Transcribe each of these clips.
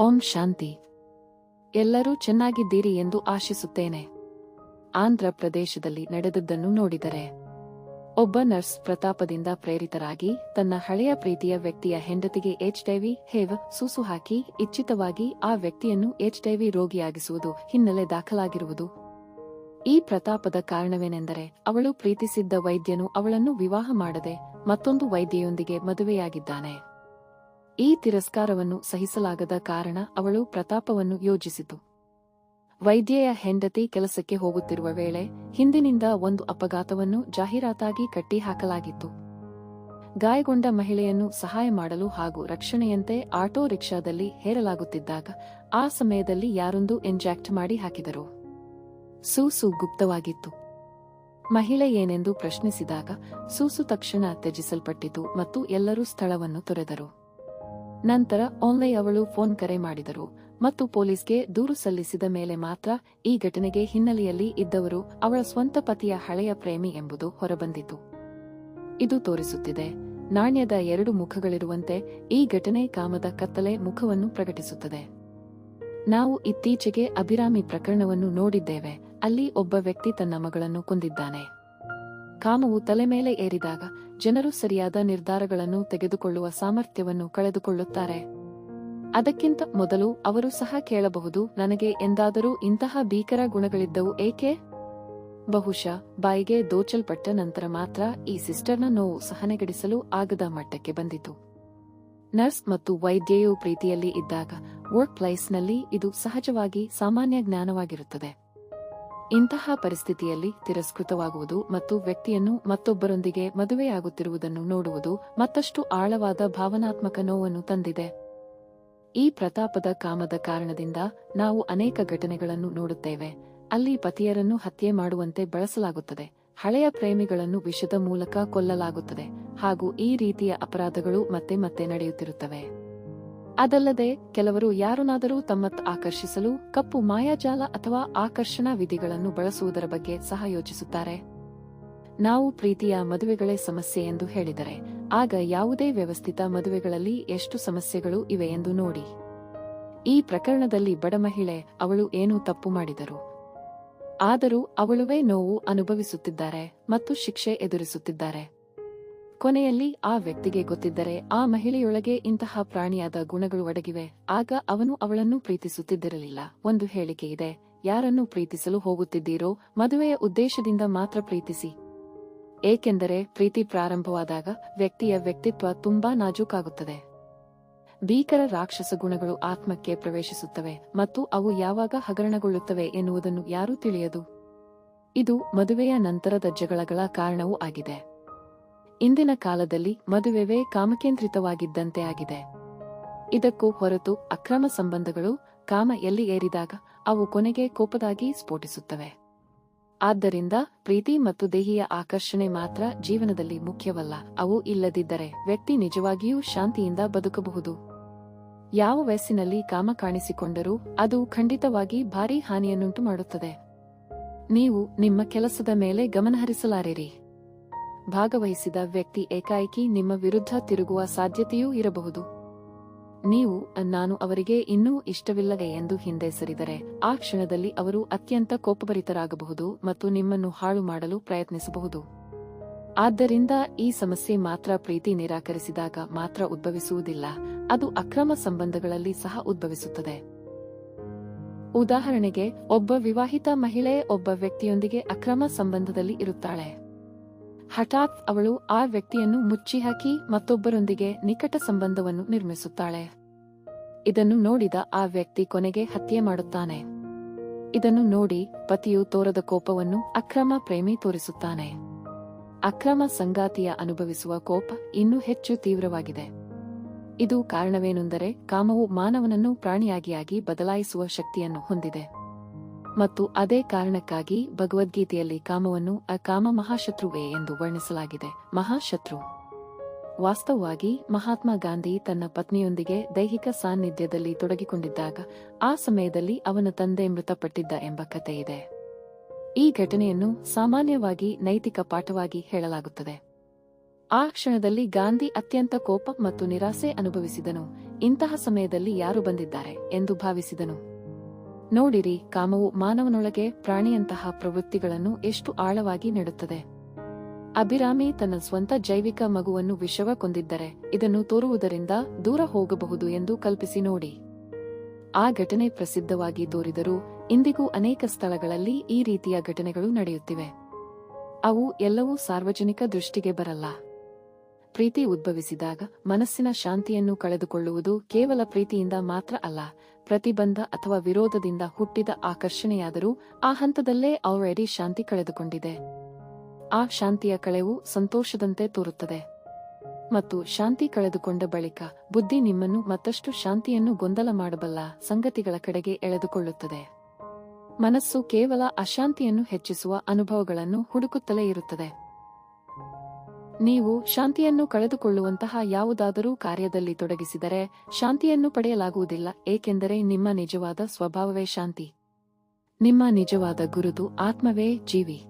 ಓಂ ಶಾಂತಿ. ಎಲ್ಲರೂ ಚೆನ್ನಾಗಿದ್ದೀರಿ ಎಂದು ಆಶಿಸುತ್ತೇನೆ. ಆಂಧ್ರ ಪ್ರದೇಶದಲ್ಲಿ ನಡೆದದ್ದನ್ನು ನೋಡಿದರೆ. ಒಬ್ಬ ನರ್ಸ್ ಪ್ರತಾಪದಿಂದ ಪ್ರೇರಿತರಾಗಿ ತನ್ನ ಹಳೆಯ ಪ್ರೀತಿಯ ವ್ಯಕ್ತಿಯ ಹೆಂಡತಿಗೆ ಎಚ್ಐವಿ ಹೇವ್, ಸೂಸು ಹಾಕಿ ಇಚ್ಛಿತವಾಗಿ ಆ ವ್ಯಕ್ತಿಯನ್ನು ಎಚ್ಐವಿ ರೋಗಿಯಾಗಿಸುವುದು ಹಿನ್ನೆಲೆ ದಾಖಲಾಗಿರುವುದು. ಈ ಪ್ರತಾಪದ ಕಾರಣವೇನೆಂದರೆ ಅವಳು ಪ್ರೀತಿಸಿದ್ದ ವೈದ್ಯನು ಅವಳನ್ನು ವಿವಾಹ ಮಾಡದೆ ಮತ್ತೊಂದು ವೈದ್ಯೆಯೊಂದಿಗೆ ಮದುವೆಯಾಗಿದ್ದಾನೆ. ಈ ತಿರಸ್ಕಾರವನ್ನು ಸಹಿಸಲಾಗದ ಕಾರಣ ಅವಳು ಪ್ರತಾಪವನ್ನು ಯೋಜಿಸಿತು. ವೈದ್ಯೆಯ ಹೆಂಡತಿ ಕೆಲಸಕ್ಕೆ ಹೋಗುತ್ತಿರುವ ವೇಳೆ ಹಿಂದಿನಿಂದ ಒಂದು ಅಪಘಾತವನ್ನು ಜಾಹೀರಾತಾಗಿ ಕಟ್ಟಿಹಾಕಲಾಗಿತ್ತು. ಗಾಯಗೊಂಡ ಮಹಿಳೆಯನ್ನು ಸಹಾಯ ಮಾಡಲು ಹಾಗೂ ರಕ್ಷಣೆಯಂತೆ ಆಟೋ ರಿಕ್ಷಾದಲ್ಲಿ ಹೇರಲಾಗುತ್ತಿದ್ದಾಗ ಆ ಸಮಯದಲ್ಲಿ ಯಾರೊಂದು ಇಂಜೆಕ್ಟ್ ಮಾಡಿ ಹಾಕಿದರು. ಸೂಸು ಗುಪ್ತವಾಗಿತ್ತು. ಮಹಿಳೆ ಏನೆಂದು ಪ್ರಶ್ನಿಸಿದಾಗ ಸೂಸು ತಕ್ಷಣ ತ್ಯಜಿಸಲ್ಪಟ್ಟಿತು ಮತ್ತು ಎಲ್ಲರೂ ಸ್ಥಳವನ್ನು ತೊರೆದರು. ನಂತರ ಆನ್ಲೈ ಅವಳು ಫೋನ್ ಕರೆ ಮಾಡಿದರು ಮತ್ತು ಪೊಲೀಸ್ಗೆ ದೂರು ಸಲ್ಲಿಸಿದ ಮೇಲೆ ಮಾತ್ರ ಈ ಘಟನೆಗೆ ಹಿನ್ನೆಲೆಯಲ್ಲಿ ಇದ್ದವರು ಅವಳ ಸ್ವಂತ ಪತಿಯ ಹಳೆಯ ಪ್ರೇಮಿ ಎಂಬುದು ಹೊರಬಂದಿತು. ಇದು ತೋರಿಸುತ್ತಿದೆ. ನಾಣ್ಯದ ಎರಡು ಮುಖಗಳಿರುವಂತೆ ಈ ಘಟನೆ ಕಾಮದ ಕತ್ತಲೆ ಮುಖವನ್ನು ಪ್ರಕಟಿಸುತ್ತದೆ. ನಾವು ಇತ್ತೀಚೆಗೆ ಅಭಿರಾಮಿ ಪ್ರಕರಣವನ್ನು ನೋಡಿದ್ದೇವೆ. ಅಲ್ಲಿ ಒಬ್ಬ ವ್ಯಕ್ತಿ ತನ್ನ ಮಗಳನ್ನು ಕೊಂದಿದ್ದಾನೆ. ಕಾಮವು ತಲೆ ಮೇಲೆ ಏರಿದಾಗ ಜನರು ಸರಿಯಾದ ನಿರ್ಧಾರಗಳನ್ನು ತೆಗೆದುಕೊಳ್ಳುವ ಸಾಮರ್ಥ್ಯವನ್ನು ಕಳೆದುಕೊಳ್ಳುತ್ತಾರೆ. ಅದಕ್ಕಿಂತ ಮೊದಲು ಅವರು ಸಹ ಕೇಳಬಹುದು, ನನಗೆ ಎಂದಾದರೂ ಇಂತಹ ಭೀಕರ ಗುಣಗಳಿದ್ದವು ಏಕೆ? ಬಹುಶಃ ಬಾಯಿಗೆ ದೋಚಲ್ಪಟ್ಟ ನಂತರ ಮಾತ್ರ ಈ ಸಿಸ್ಟರ್ನ ನೋವು ಸಹನೆಗಡಿಸಲು ಆಗದ ಮಟ್ಟಕ್ಕೆ ಬಂದಿತು. ನರ್ಸ್ ಮತ್ತು ವೈದ್ಯೆಯು ಪ್ರೀತಿಯಲ್ಲಿ ಇದ್ದಾಗ ವರ್ಕ್ ಪ್ಲೇಸ್ನಲ್ಲಿ ಇದು ಸಹಜವಾಗಿ ಸಾಮಾನ್ಯ ಜ್ಞಾನವಾಗಿರುತ್ತದೆ. ಇಂತಹ ಪರಿಸ್ಥಿತಿಯಲ್ಲಿ ತಿರಸ್ಕೃತವಾಗುವುದು ಮತ್ತು ವ್ಯಕ್ತಿಯನ್ನು ಮತ್ತೊಬ್ಬರೊಂದಿಗೆ ಮದುವೆಯಾಗುತ್ತಿರುವುದನ್ನು ನೋಡುವುದು ಮತ್ತಷ್ಟು ಆಳವಾದ ಭಾವನಾತ್ಮಕ ನೋವನ್ನು ತಂದಿದೆ. ಈ ಪ್ರತಾಪದ ಕಾಮದ ಕಾರಣದಿಂದ ನಾವು ಅನೇಕ ಘಟನೆಗಳನ್ನು ನೋಡುತ್ತೇವೆ. ಅಲ್ಲಿ ಪತಿಯರನ್ನು ಹತ್ಯೆ ಮಾಡುವಂತೆ ಬಳಸಲಾಗುತ್ತದೆ. ಹಳೆಯ ಪ್ರೇಮಿಗಳನ್ನು ವಿಷದ ಮೂಲಕ ಕೊಲ್ಲಲಾಗುತ್ತದೆ. ಹಾಗೂ ಈ ರೀತಿಯ ಅಪರಾಧಗಳು ಮತ್ತೆ ಮತ್ತೆ ನಡೆಯುತ್ತಿರುತ್ತವೆ. ಅದಲ್ಲದೆ ಕೆಲವರು ಯಾರನ್ನಾದರೂ ತಮ್ಮತ್ತ ಆಕರ್ಷಿಸಲು ಕಪ್ಪು ಮಾಯಾಜಾಲ ಅಥವಾ ಆಕರ್ಷಣಾ ವಿಧಿಗಳನ್ನು ಬಳಸುವುದರ ಬಗ್ಗೆ ಸಹ ಯೋಚಿಸುತ್ತಾರೆ. ನಾವು ಪ್ರೀತಿಯ ಮದುವೆಗಳೇ ಸಮಸ್ಯೆ ಎಂದು ಹೇಳಿದರೆ, ಆಗ ಯಾವುದೇ ವ್ಯವಸ್ಥಿತ ಮದುವೆಗಳಲ್ಲಿ ಎಷ್ಟು ಸಮಸ್ಯೆಗಳು ಇವೆ ಎಂದು ನೋಡಿ. ಈ ಪ್ರಕರಣದಲ್ಲಿ ಬಡ ಮಹಿಳೆ ಅವಳು ಏನೂ ತಪ್ಪು ಮಾಡಿದರು, ಆದರೂ ಅವಳುವೇ ನೋವು ಅನುಭವಿಸುತ್ತಿದ್ದಾರೆ ಮತ್ತು ಶಿಕ್ಷೆ ಎದುರಿಸುತ್ತಿದ್ದಾರೆ. ಕೊನೆಯಲ್ಲಿ ಆ ವ್ಯಕ್ತಿಗೆ ಗೊತ್ತಿದ್ದರೆ ಆ ಮಹಿಳೆಯೊಳಗೆ ಇಂತಹ ಪ್ರಾಣಿಯಾದ ಗುಣಗಳು ಅಡಗಿವೆ. ಆಗ ಅವನು ಅವಳನ್ನು ಪ್ರೀತಿಸುತ್ತಿದ್ದಿರಲಿಲ್ಲ. ಒಂದು ಹೇಳಿಕೆ ಇದೆ, ಯಾರನ್ನು ಪ್ರೀತಿಸಲು ಹೋಗುತ್ತಿದ್ದೀರೋ ಮದುವೆಯ ಉದ್ದೇಶದಿಂದ ಮಾತ್ರ ಪ್ರೀತಿಸಿ. ಏಕೆಂದರೆ ಪ್ರೀತಿ ಪ್ರಾರಂಭವಾದಾಗ ವ್ಯಕ್ತಿಯ ವ್ಯಕ್ತಿತ್ವ ತುಂಬಾ ನಾಜೂಕಾಗುತ್ತದೆ. ಭೀಕರ ರಾಕ್ಷಸ ಗುಣಗಳು ಆತ್ಮಕ್ಕೆ ಪ್ರವೇಶಿಸುತ್ತವೆ ಮತ್ತು ಅವು ಯಾವಾಗ ಹಗರಣಗೊಳ್ಳುತ್ತವೆ ಎನ್ನುವುದನ್ನು ಯಾರೂ ತಿಳಿಯದು. ಇದು ಮದುವೆಯ ನಂತರದ ಜಗಳಗಳ ಕಾರಣವೂ ಆಗಿದೆ. ಇಂದಿನ ಕಾಲದಲ್ಲಿ ಮದುವೆವೇ ಕಾಮಕೇಂದ್ರಿತವಾಗಿದ್ದಂತೆ ಆಗಿದೆ. ಇದಕ್ಕೂ ಹೊರತು ಅಕ್ರಮ ಸಂಬಂಧಗಳು ಕಾಮ ಎಲ್ಲಿ ಏರಿದಾಗ ಅವು ಕೊನೆಗೆ ಕೋಪದಾಗಿ ಸ್ಫೋಟಿಸುತ್ತವೆ. ಆದ್ದರಿಂದ ಪ್ರೀತಿ ಮತ್ತು ದೇಹಿಯ ಆಕರ್ಷಣೆ ಮಾತ್ರ ಜೀವನದಲ್ಲಿ ಮುಖ್ಯವಲ್ಲ. ಅವು ಇಲ್ಲದಿದ್ದರೆ ವ್ಯಕ್ತಿ ನಿಜವಾಗಿಯೂ ಶಾಂತಿಯಿಂದ ಬದುಕಬಹುದು. ಯಾವ ವಯಸ್ಸಿನಲ್ಲಿ ಕಾಮ ಕಾಣಿಸಿಕೊಂಡರೂ ಅದು ಖಂಡಿತವಾಗಿ ಭಾರೀ ಹಾನಿಯನ್ನುಂಟು ಮಾಡುತ್ತದೆ ನೀವು ನಿಮ್ಮ ಕೆಲಸದ ಮೇಲೆ ಗಮನಹರಿಸಲಾರಿರಿ. ಭಾಗವಹಿಸಿದ ವ್ಯಕ್ತಿ ಏಕಾಏಕಿ ನಿಮ್ಮ ವಿರುದ್ಧ ತಿರುಗುವ ಸಾಧ್ಯತೆಯೂ ಇರಬಹುದು. ನೀವು, ನಾನು ಅವರಿಗೆ ಇನ್ನೂ ಇಷ್ಟವಿಲ್ಲದೆ ಎಂದು ಹಿಂದೆ ಸರಿದರೆ, ಆ ಕ್ಷಣದಲ್ಲಿ ಅವರು ಅತ್ಯಂತ ಕೋಪಭರಿತರಾಗಬಹುದು ಮತ್ತು ನಿಮ್ಮನ್ನು ಹಾಳು ಮಾಡಲು ಪ್ರಯತ್ನಿಸಬಹುದು. ಆದ್ದರಿಂದ ಈ ಸಮಸ್ಯೆ ಮಾತ್ರ ಪ್ರೀತಿ ನಿರಾಕರಿಸಿದಾಗ ಮಾತ್ರ ಉದ್ಭವಿಸುವುದಿಲ್ಲ, ಅದು ಅಕ್ರಮ ಸಂಬಂಧಗಳಲ್ಲಿ ಸಹ ಉದ್ಭವಿಸುತ್ತದೆ. ಉದಾಹರಣೆಗೆ, ಒಬ್ಬ ವಿವಾಹಿತ ಮಹಿಳೆ ಒಬ್ಬ ವ್ಯಕ್ತಿಯೊಂದಿಗೆ ಅಕ್ರಮ ಸಂಬಂಧದಲ್ಲಿ ಇರುತ್ತಾಳೆ. ಹಠಾತ್ ಅವಳು ಆ ವ್ಯಕ್ತಿಯನ್ನು ಮುಚ್ಚಿಹಾಕಿ ಮತ್ತೊಬ್ಬರೊಂದಿಗೆ ನಿಕಟ ಸಂಬಂಧವನ್ನು ನಿರ್ಮಿಸುತ್ತಾಳೆ. ಇದನ್ನು ನೋಡಿದ ಆ ವ್ಯಕ್ತಿ ಕೊನೆಗೆ ಹತ್ಯೆ ಮಾಡುತ್ತಾನೆ. ಇದನ್ನು ನೋಡಿ ಪತಿಯು ತೋರದ ಕೋಪವನ್ನು ಅಕ್ರಮ ಪ್ರೇಮಿ ತೋರಿಸುತ್ತಾನೆ. ಅಕ್ರಮ ಸಂಗಾತಿಯ ಅನುಭವಿಸುವ ಕೋಪ ಇನ್ನೂ ಹೆಚ್ಚು ತೀವ್ರವಾಗಿದೆ. ಇದು ಕಾರಣವೇನೆಂದರೆ ಕಾಮವು ಮಾನವನನ್ನು ಪ್ರಾಣಿಯಾಗಿಯಾಗಿ ಬದಲಾಯಿಸುವ ಶಕ್ತಿಯನ್ನು ಹೊಂದಿದೆ. ಮತ್ತು ಅದೇ ಕಾರಣಕ್ಕಾಗಿ ಭಗವದ್ಗೀತೆಯಲ್ಲಿ ಕಾಮವನ್ನು ಅಕಾಮ ಮಹಾಶತ್ರುವೇ ಎಂದು ವರ್ಣಿಸಲಾಗಿದೆ. ಮಹಾಶತ್ರು. ವಾಸ್ತವವಾಗಿ ಮಹಾತ್ಮ ಗಾಂಧಿ ತನ್ನ ಪತ್ನಿಯೊಂದಿಗೆ ದೈಹಿಕ ಸಾನ್ನಿಧ್ಯದಲ್ಲಿ ತೊಡಗಿಕೊಂಡಿದ್ದಾಗ ಆ ಸಮಯದಲ್ಲಿ ಅವನ ತಂದೆ ಮೃತಪಟ್ಟಿದ್ದ ಎಂಬ ಕಥೆಯಿದೆ ಈ ಘಟನೆಯನ್ನು ಸಾಮಾನ್ಯವಾಗಿ ನೈತಿಕ ಪಾಠವಾಗಿ ಹೇಳಲಾಗುತ್ತದೆ. ಆ ಕ್ಷಣದಲ್ಲಿ ಗಾಂಧಿ ಅತ್ಯಂತ ಕೋಪ ಮತ್ತು ನಿರಾಸೆ ಅನುಭವಿಸಿದನು. ಇಂತಹ ಸಮಯದಲ್ಲಿ ಯಾರು ಬಂದಿದ್ದಾರೆ ಎಂದು ಭಾವಿಸಿದನು. ನೋಡಿರಿ, ಕಾಮವು ಮಾನವನೊಳಗೆ ಪ್ರಾಣಿಯಂತಹ ಪ್ರವೃತ್ತಿಗಳನ್ನು ಎಷ್ಟು ಆಳವಾಗಿ ನೆಡುತ್ತದೆ. ಅಭಿರಾಮಿ ತನ್ನ ಸ್ವಂತ ಜೈವಿಕ ಮಗುವನ್ನು ವಿಷವ ಕೊಂದಿದ್ದರೆ, ಇದನ್ನು ತೋರುವುದರಿಂದ ದೂರ ಹೋಗಬಹುದು ಎಂದು ಕಲ್ಪಿಸಿ ನೋಡಿ. ಆ ಘಟನೆ ಪ್ರಸಿದ್ಧವಾಗಿ ತೋರಿದರೂ, ಇಂದಿಗೂ ಅನೇಕ ಸ್ಥಳಗಳಲ್ಲಿ ಈ ರೀತಿಯ ಘಟನೆಗಳು ನಡೆಯುತ್ತಿವೆ. ಅವು ಎಲ್ಲವೂ ಸಾರ್ವಜನಿಕ ದೃಷ್ಟಿಗೆ ಬರಲ್ಲ. ಪ್ರೀತಿ ಉದ್ಭವಿಸಿದಾಗ ಮನಸ್ಸಿನ ಶಾಂತಿಯನ್ನು ಕಳೆದುಕೊಳ್ಳುವುದು ಕೇವಲ ಪ್ರೀತಿಯಿಂದ ಮಾತ್ರ ಅಲ್ಲ, ಪ್ರತಿಬಂಧ ಅಥವಾ ವಿರೋಧದಿಂದ ಹುಟ್ಟಿದ ಆಕರ್ಷಣೆಯಾದರೂ ಆ ಹಂತದಲ್ಲೇ ಆಲ್ರೆಡಿ ಶಾಂತಿ ಕಳೆದುಕೊಂಡಿದೆ. ಆ ಶಾಂತಿಯ ಕಳೆವು ಸಂತೋಷದಂತೆ ತೋರುತ್ತದೆ. ಮತ್ತು ಶಾಂತಿ ಕಳೆದುಕೊಂಡ ಬಳಿಕ ಬುದ್ಧಿ ನಿಮ್ಮನ್ನು ಮತ್ತಷ್ಟು ಶಾಂತಿಯನ್ನು ಗೊಂದಲ ಮಾಡಬಲ್ಲ ಸಂಗತಿಗಳ ಕಡೆಗೆ ಎಳೆದುಕೊಳ್ಳುತ್ತದೆ. ಮನಸ್ಸು ಕೇವಲ ಅಶಾಂತಿಯನ್ನು ಹೆಚ್ಚಿಸುವ ಅನುಭವಗಳನ್ನು ಹುಡುಕುತ್ತಲೇ ಇರುತ್ತದೆ. ನೀವು ಶಾಂತಿಯನ್ನು ಕಳೆದುಕೊಳ್ಳುವಂತಹ ಯಾವುದಾದರೂ ಕಾರ್ಯದಲ್ಲಿ ತೊಡಗಿಸಿದರೆ ಶಾಂತಿಯನ್ನು ಪಡೆಯಲಾಗುವುದಿಲ್ಲ, ಏಕೆಂದರೆ ನಿಮ್ಮ ನಿಜವಾದ ಸ್ವಭಾವವೇ ಶಾಂತಿ. ನಿಮ್ಮ ನಿಜವಾದ ಗುರುತು ಆತ್ಮವೇ ಜೀವಿ.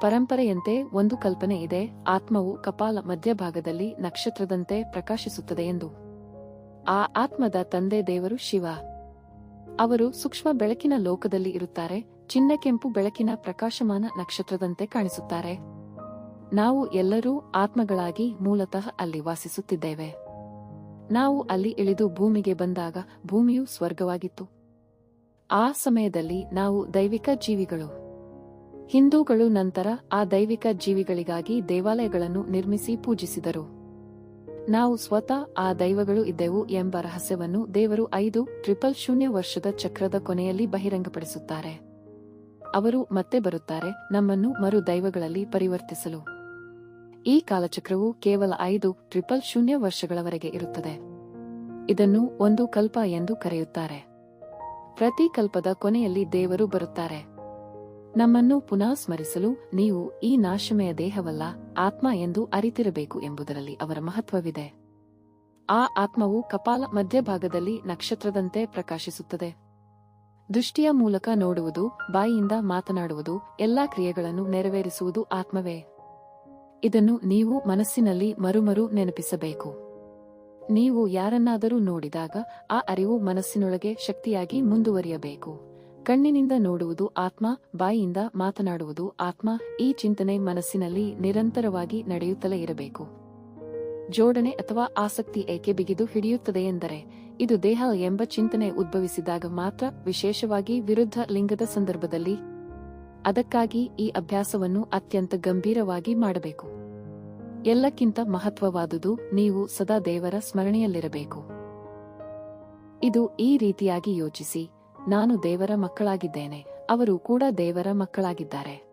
ಪರಂಪರೆಯಂತೆ ಒಂದು ಕಲ್ಪನೆ ಇದೆ, ಆತ್ಮವು ಕಪಾಲ ಮಧ್ಯಭಾಗದಲ್ಲಿ ನಕ್ಷತ್ರದಂತೆ ಪ್ರಕಾಶಿಸುತ್ತದೆ ಎಂದು. ಆ ಆತ್ಮದ ತಂದೆ ದೇವರು ಶಿವ. ಅವರು ಸೂಕ್ಷ್ಮ ಬೆಳಕಿನ ಲೋಕದಲ್ಲಿ ಇರುತ್ತಾರೆ, ಚಿನ್ನ ಕೆಂಪು ಬೆಳಕಿನ ಪ್ರಕಾಶಮಾನ ನಕ್ಷತ್ರದಂತೆ ಕಾಣಿಸುತ್ತಾರೆ. ನಾವು ಎಲ್ಲರೂ ಆತ್ಮಗಳಾಗಿ ಮೂಲತಃ ಅಲ್ಲಿ ವಾಸಿಸುತ್ತಿದ್ದೇವೆ. ನಾವು ಅಲ್ಲಿ ಇಳಿದು ಭೂಮಿಗೆ ಬಂದಾಗ ಭೂಮಿಯು ಸ್ವರ್ಗವಾಗಿತ್ತು. ಆ ಸಮಯದಲ್ಲಿ ನಾವು ದೈವಿಕ ಜೀವಿಗಳು. ಹಿಂದೂಗಳು ನಂತರ ಆ ದೈವಿಕ ಜೀವಿಗಳಿಗಾಗಿ ದೇವಾಲಯಗಳನ್ನು ನಿರ್ಮಿಸಿ ಪೂಜಿಸಿದರು. ನಾವು ಸ್ವತಃ ಆ ದೈವಗಳು ಇದ್ದೆವು ಎಂಬ ರಹಸ್ಯವನ್ನು ದೇವರು ಐದು ಟ್ರಿಪಲ್ ಶೂನ್ಯ ವರ್ಷದ ಚಕ್ರದ ಕೊನೆಯಲ್ಲಿ ಬಹಿರಂಗಪಡಿಸುತ್ತಾರೆ. ಅವರು ಮತ್ತೆ ಬರುತ್ತಾರೆ, ನಮ್ಮನ್ನು ಮರು ದೈವಗಳಲ್ಲಿ ಪರಿವರ್ತಿಸಲು. ಈ ಕಾಲಚಕ್ರವು ಕೇವಲ ಐದು ಟ್ರಿಪಲ್ ಶೂನ್ಯ ವರ್ಷಗಳವರೆಗೆ ಇರುತ್ತದೆ. ಇದನ್ನು ಒಂದು ಕಲ್ಪ ಎಂದು ಕರೆಯುತ್ತಾರೆ. ಪ್ರತಿ ಕಲ್ಪದ ಕೊನೆಯಲ್ಲಿ ದೇವರು ಬರುತ್ತಾರೆ. ನಮ್ಮನ್ನು ಪುನಃ ಸ್ಮರಿಸಲು ನೀವು ಈ ನಾಶಮಯ ದೇಹವಲ್ಲ, ಆತ್ಮ ಎಂದು ಅರಿತಿರಬೇಕು ಎಂಬುದರಲ್ಲಿ ಅವರ ಮಹತ್ವವಿದೆ. ಆ ಆತ್ಮವು ಕಪಾಲ ಮಧ್ಯಭಾಗದಲ್ಲಿ ನಕ್ಷತ್ರದಂತೆ ಪ್ರಕಾಶಿಸುತ್ತದೆ. ದೃಷ್ಟಿಯ ಮೂಲಕ ನೋಡುವುದು, ಬಾಯಿಯಿಂದ ಮಾತನಾಡುವುದು, ಎಲ್ಲಾ ಕ್ರಿಯೆಗಳನ್ನು ನೆರವೇರಿಸುವುದು ಆತ್ಮವೇ. ಇದನ್ನು ನೀವು ಮನಸ್ಸಿನಲ್ಲಿ ಮರುಮರು ನೆನಪಿಸಬೇಕು. ನೀವು ಯಾರನ್ನಾದರೂ ನೋಡಿದಾಗ ಆ ಅರಿವು ಮನಸ್ಸಿನೊಳಗೆ ಶಕ್ತಿಯಾಗಿ ಮುಂದುವರಿಯಬೇಕು. ಕಣ್ಣಿನಿಂದ ನೋಡುವುದು ಆತ್ಮ, ಬಾಯಿಯಿಂದ ಮಾತನಾಡುವುದು ಆತ್ಮ, ಈ ಚಿಂತನೆ ಮನಸ್ಸಿನಲ್ಲಿ ನಿರಂತರವಾಗಿ ನಡೆಯುತ್ತಲೇ ಇರಬೇಕು. ಜೋಡಣೆ ಅಥವಾ ಆಸಕ್ತಿ ಏಕೆ ಬಿಗಿದು ಹಿಡಿಯುತ್ತದೆ ಎಂದರೆ, ಇದು ದೇಹ ಎಂಬ ಚಿಂತನೆ ಉದ್ಭವಿಸಿದಾಗ ಮಾತ್ರ ವಿಶೇಷವಾಗಿ ವಿರುದ್ಧ ಲಿಂಗದ ಸಂದರ್ಭದಲ್ಲಿ ಅದಕ್ಕಾಗಿ ಈ ಅಭ್ಯಾಸವನ್ನು ಅತ್ಯಂತ ಗಂಭೀರವಾಗಿ ಮಾಡಬೇಕು. ಎಲ್ಲಕ್ಕಿಂತ ಮಹತ್ವವಾದುದು ನೀವು ಸದಾ ದೇವರ ಸ್ಮರಣೆಯಲ್ಲಿರಬೇಕು. ಇದು ಈ ರೀತಿಯಾಗಿ ಯೋಚಿಸಿ, ನಾನು ದೇವರ ಮಕ್ಕಳಾಗಿದ್ದೇನೆ, ಅವರು ಕೂಡ ದೇವರ ಮಕ್ಕಳಾಗಿದ್ದಾರೆ.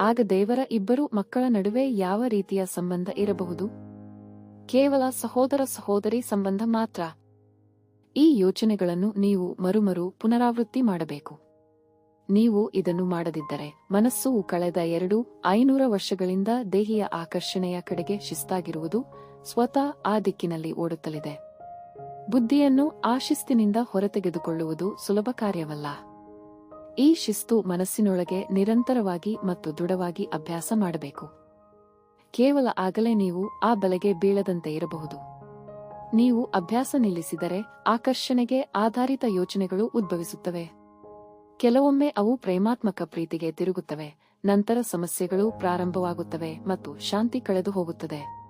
ಆಗ ದೇವರ ಇಬ್ಬರು ಮಕ್ಕಳ ನಡುವೆ ಯಾವ ರೀತಿಯ ಸಂಬಂಧ ಇರಬಹುದು? ಕೇವಲ ಸಹೋದರ ಸಹೋದರಿ ಸಂಬಂಧ ಮಾತ್ರ. ಈ ಯೋಚನೆಗಳನ್ನು ನೀವು ಮರುಮರು ಪುನರಾವೃತ್ತಿ ಮಾಡಬೇಕು. ನೀವು ಇದನ್ನು ಮಾಡದಿದ್ದರೆ ಮನಸ್ಸು ಕಳೆದ ಎರಡು ಐನೂರ ವರ್ಷಗಳಿಂದ ದೇಹಿಯ ಆಕರ್ಷಣೆಯ ಕಡೆಗೆ ಶಿಸ್ತಾಗಿರುವುದು ಸ್ವತಃ ಆ ದಿಕ್ಕಿನಲ್ಲಿ ಓಡುತ್ತಲಿದೆ. ಬುದ್ಧಿಯನ್ನು ಆ ಶಿಸ್ತಿನಿಂದ ಹೊರತೆಗೆದುಕೊಳ್ಳುವುದು ಸುಲಭ ಕಾರ್ಯವಲ್ಲ. ಈ ಶಿಸ್ತು ಮನಸ್ಸಿನೊಳಗೆ ನಿರಂತರವಾಗಿ ಮತ್ತು ದೃಢವಾಗಿ ಅಭ್ಯಾಸ ಮಾಡಬೇಕು. ಕೇವಲ ಆಗಲೇ ನೀವು ಆ ಬಲೆಗೆ ಬೀಳದಂತೆ ಇರಬಹುದು. ನೀವು ಅಭ್ಯಾಸ ನಿಲ್ಲಿಸಿದರೆ ಆಕರ್ಷಣೆಗೆ ಆಧಾರಿತ ಯೋಚನೆಗಳು ಉದ್ಭವಿಸುತ್ತವೆ. ಕೆಲವೊಮ್ಮೆ ಅವು ಪ್ರೇಮಾತ್ಮಕ ಪ್ರೀತಿಗೆ ತಿರುಗುತ್ತವೆ, ನಂತರ ಸಮಸ್ಯೆಗಳು ಪ್ರಾರಂಭವಾಗುತ್ತವೆ ಮತ್ತು ಶಾಂತಿ ಕಳೆದು ಹೋಗುತ್ತದೆ.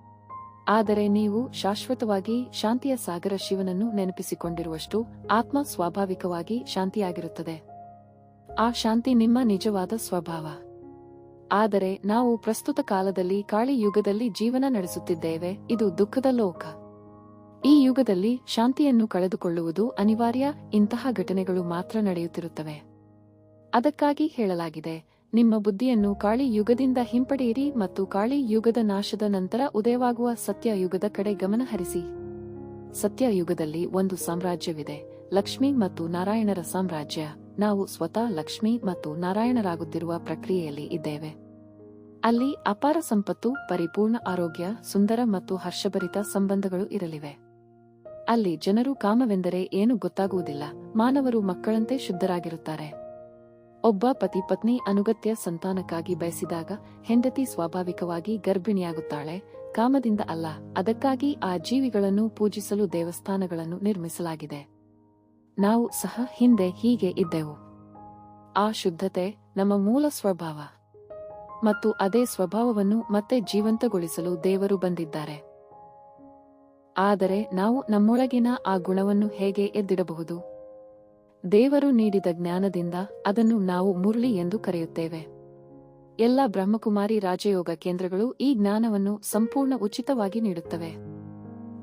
ಆದರೆ ನೀವು ಶಾಶ್ವತವಾಗಿ ಶಾಂತಿಯ ಸಾಗರ ಶಿವನನ್ನು ನೆನಪಿಸಿಕೊಂಡಿರುವಷ್ಟು ಆತ್ಮ ಸ್ವಾಭಾವಿಕವಾಗಿ ಶಾಂತಿಯಾಗಿರುತ್ತದೆ. ಆ ಶಾಂತಿ ನಿಮ್ಮ ನಿಜವಾದ ಸ್ವಭಾವ. ಆದರೆ ನಾವು ಪ್ರಸ್ತುತ ಕಾಲದಲ್ಲಿ ಕಾಳಿ ಯುಗದಲ್ಲಿ ಜೀವನ ನಡೆಸುತ್ತಿದ್ದೇವೆ, ಇದು ದುಃಖದ ಲೋಕ. ಈ ಯುಗದಲ್ಲಿ ಶಾಂತಿಯನ್ನು ಕಳೆದುಕೊಳ್ಳುವುದು ಅನಿವಾರ್ಯ, ಇಂತಹ ಘಟನೆಗಳು ಮಾತ್ರ ನಡೆಯುತ್ತಿರುತ್ತವೆ. ಅದಕ್ಕಾಗಿ ಹೇಳಲಾಗಿದೆ, ನಿಮ್ಮ ಬುದ್ಧಿಯನ್ನು ಕಾಳಿ ಯುಗದಿಂದ ಹಿಂಪಡೆಯಿರಿ ಮತ್ತು ಕಾಳಿ ಯುಗದ ನಾಶದ ನಂತರ ಉದಯವಾಗುವ ಸತ್ಯ ಯುಗದ ಕಡೆ ಗಮನ ಹರಿಸಿ ಸತ್ಯ ಯುಗದಲ್ಲಿ ಒಂದು ಸಾಮ್ರಾಜ್ಯವಿದೆ, ಲಕ್ಷ್ಮಿ ಮತ್ತು ನಾರಾಯಣರ ಸಾಮ್ರಾಜ್ಯ. ನಾವು ಸ್ವತಃ ಲಕ್ಷ್ಮಿ ಮತ್ತು ನಾರಾಯಣರಾಗುತ್ತಿರುವ ಪ್ರಕ್ರಿಯೆಯಲ್ಲಿ ಇದ್ದೇವೆ. ಅಲ್ಲಿ ಅಪಾರ ಸಂಪತ್ತು, ಪರಿಪೂರ್ಣ ಆರೋಗ್ಯ, ಸುಂದರ ಮತ್ತು ಹರ್ಷಭರಿತ ಸಂಬಂಧಗಳು ಇರಲಿವೆ. ಅಲ್ಲಿ ಜನರು ಕಾಮವೆಂದರೆ ಏನು ಗೊತ್ತಾಗುವುದಿಲ್ಲ, ಮಾನವರು ಮಕ್ಕಳಂತೆ ಶುದ್ಧರಾಗಿರುತ್ತಾರೆ. ಒಬ್ಬ ಪತಿ ಪತ್ನಿ ಅನುಗತ್ಯ ಸಂತಾನಕ್ಕಾಗಿ ಬಯಸಿದಾಗ ಹೆಂಡತಿ ಸ್ವಾಭಾವಿಕವಾಗಿ ಗರ್ಭಿಣಿಯಾಗುತ್ತಾಳೆ. ಕಾಮದಿಂದ ಅಲ್ಲ, ಅದಕ್ಕಾಗಿ ಆ ಜೀವಿಗಳನ್ನು ಪೂಜಿಸಲು ದೇವಸ್ಥಾನಗಳನ್ನು ನಿರ್ಮಿಸಲಾಗಿದೆ. ನಾವು ಸಹ ಹಿಂದೆ ಹೀಗೆ ಇದ್ದೆವು. ಆ ಶುದ್ಧತೆ ನಮ್ಮ ಮೂಲ ಸ್ವಭಾವ. ಮತ್ತು ಅದೇ ಸ್ವಭಾವವನ್ನು ಮತ್ತೆ ಜೀವಂತಗೊಳಿಸಲು ದೇವರು ಬಂದಿದ್ದಾರೆ. ಆದರೆ ನಾವು ನಮ್ಮೊಳಗಿನ ಆ ಗುಣವನ್ನು ಹೇಗೆ ಎದ್ದಿಡಬಹುದು? ದೇವರು ನೀಡಿದ ಜ್ಞಾನದಿಂದ ಅದನ್ನು ನಾವು ಮುರಳಿ ಎಂದು ಕರೆಯುತ್ತೇವೆ. ಎಲ್ಲ ಬ್ರಹ್ಮಕುಮಾರಿ ರಾಜಯೋಗ ಕೇಂದ್ರಗಳು ಈ ಜ್ಞಾನವನ್ನು ಸಂಪೂರ್ಣ ಉಚಿತವಾಗಿ ನೀಡುತ್ತವೆ.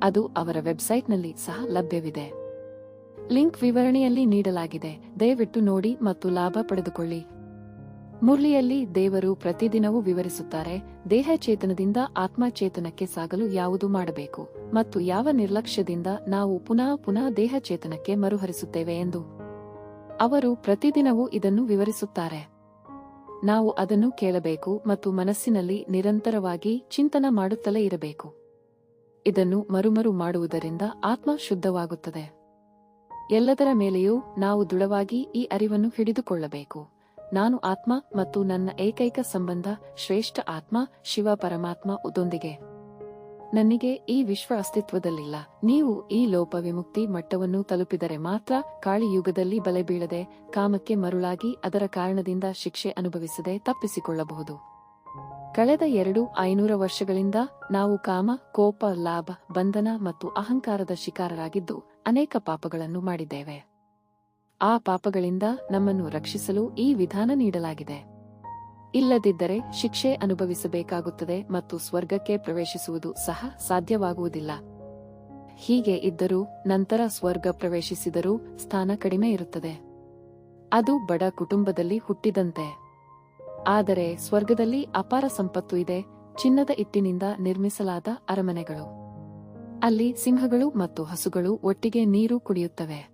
ಅದು ಅವರ ವೆಬ್ಸೈಟ್ನಲ್ಲಿ ಸಹ ಲಭ್ಯವಿದೆ. ಲಿಂಕ್ ವಿವರಣೆಯಲ್ಲಿ ನೀಡಲಾಗಿದೆ. ದಯವಿಟ್ಟು ನೋಡಿ ಮತ್ತು ಲಾಭ ಪಡೆದುಕೊಳ್ಳಿ. ಮುರಳಿಯಲ್ಲಿ ದೇವರು ಪ್ರತಿದಿನವೂ ವಿವರಿಸುತ್ತಾರೆ ದೇಹ ಚೇತನದಿಂದ ಆತ್ಮಚೇತನಕ್ಕೆ ಸಾಗಲು ಯಾವುದು ಮಾಡಬೇಕು ಮತ್ತು ಯಾವ ನಿರ್ಲಕ್ಷ್ಯದಿಂದ ನಾವು ಪುನಃ ಪುನಃ ದೇಹ ಚೇತನಕ್ಕೆ ಮರುಹರಿಸುತ್ತೇವೆ ಎಂದು. ಅವರು ಪ್ರತಿದಿನವೂ ಇದನ್ನು ವಿವರಿಸುತ್ತಾರೆ. ನಾವು ಅದನ್ನು ಕೇಳಬೇಕು ಮತ್ತು ಮನಸ್ಸಿನಲ್ಲಿ ನಿರಂತರವಾಗಿ ಚಿಂತನ ಮಾಡುತ್ತಲೇ ಇರಬೇಕು. ಇದನ್ನು ಮರುಮರು ಮಾಡುವುದರಿಂದ ಆತ್ಮ ಶುದ್ಧವಾಗುತ್ತದೆ. ಎಲ್ಲದರ ಮೇಲೆಯೂ ನಾವು ದೃಢವಾಗಿ ಈ ಅರಿವನ್ನು ಹಿಡಿದುಕೊಳ್ಳಬೇಕು. ನಾನು ಆತ್ಮ ಮತ್ತು ನನ್ನ ಏಕೈಕ ಸಂಬಂಧ ಶ್ರೇಷ್ಠ ಆತ್ಮ ಶಿವ ಪರಮಾತ್ಮ ಉದೊಂದಿಗೆ ನನಗೆ ಈ ವಿಶ್ವ ಅಸ್ತಿತ್ವದಲ್ಲಿಲ್ಲ. ನೀವು ಈ ಲೋಪ ವಿಮುಕ್ತಿ ಮಟ್ಟವನ್ನು ತಲುಪಿದರೆ ಮಾತ್ರ ಕಾಳಿಯುಗದಲ್ಲಿ ಬಲೆ ಬೀಳದೆ ಕಾಮಕ್ಕೆ ಮರುಳಾಗಿ ಅದರ ಕಾರಣದಿಂದ ಶಿಕ್ಷೆ ಅನುಭವಿಸದೆ ತಪ್ಪಿಸಿಕೊಳ್ಳಬಹುದು. ಕಳೆದ ಎರಡು ಐನೂರ ವರ್ಷಗಳಿಂದ ನಾವು ಕಾಮ, ಕೋಪ, ಲಾಭ, ಬಂಧನ ಮತ್ತು ಅಹಂಕಾರದ ಶಿಕಾರರಾಗಿದ್ದು ಅನೇಕ ಪಾಪಗಳನ್ನು ಮಾಡಿದ್ದೇವೆ. ಆ ಪಾಪಗಳಿಂದ ನಮ್ಮನ್ನು ರಕ್ಷಿಸಲು ಈ ವಿಧಾನ ನೀಡಲಾಗಿದೆ. ಇಲ್ಲದಿದ್ದರೆ ಶಿಕ್ಷೆ ಅನುಭವಿಸಬೇಕಾಗುತ್ತದೆ ಮತ್ತು ಸ್ವರ್ಗಕ್ಕೆ ಪ್ರವೇಶಿಸುವುದು ಸಹ ಸಾಧ್ಯವಾಗುವುದಿಲ್ಲ. ಹೀಗೆ ಇದ್ದರೂ ನಂತರ ಸ್ವರ್ಗ ಪ್ರವೇಶಿಸಿದರೂ ಸ್ಥಾನ ಕಡಿಮೆ ಇರುತ್ತದೆ. ಅದು ಬಡ ಕುಟುಂಬದಲ್ಲಿ ಹುಟ್ಟಿದಂತೆ. ಆದರೆ ಸ್ವರ್ಗದಲ್ಲಿ ಅಪಾರ ಸಂಪತ್ತು ಇದೆ, ಚಿನ್ನದ ಇಟ್ಟಿನಿಂದ ನಿರ್ಮಿಸಲಾದ ಅರಮನೆಗಳು. ಅಲ್ಲಿ ಸಿಂಹಗಳು ಮತ್ತು ಹಸುಗಳು ಒಟ್ಟಿಗೆ ನೀರು ಕುಡಿಯುತ್ತವೆ.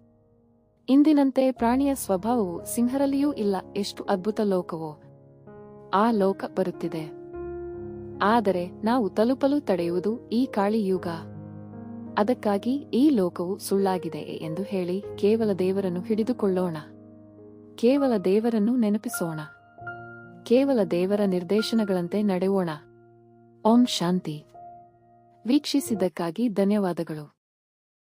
ಇಂದಿನಂತೆ ಪ್ರಾಣಿಯ ಸ್ವಭಾವವು ಸಿಂಹರಲ್ಲಿಯೂ ಇಲ್ಲ, ಎಷ್ಟು ಅದ್ಭುತ ಲೋಕವೋ. ಆ ಲೋಕ ಬರುತ್ತಿದೆ. ಆದರೆ ನಾವು ತಲುಪಲು ತಡೆಯುವುದು ಈ ಕಾಳಿಯುಗ ಅದಕ್ಕಾಗಿ ಈ ಲೋಕವು ಸುಳ್ಳಾಗಿದೆ ಎಂದು ಹೇಳಿ ಕೇವಲ ದೇವರನ್ನು ಹಿಡಿದುಕೊಳ್ಳೋಣ. ಕೇವಲ ದೇವರನ್ನು ನೆನಪಿಸೋಣ. ಕೇವಲ ದೇವರ ನಿರ್ದೇಶನಗಳಂತೆ ನಡೆಯೋಣ. ಓಂ ಶಾಂತಿ. ವೀಕ್ಷಿಸಿದ್ದಕ್ಕಾಗಿ ಧನ್ಯವಾದಗಳು.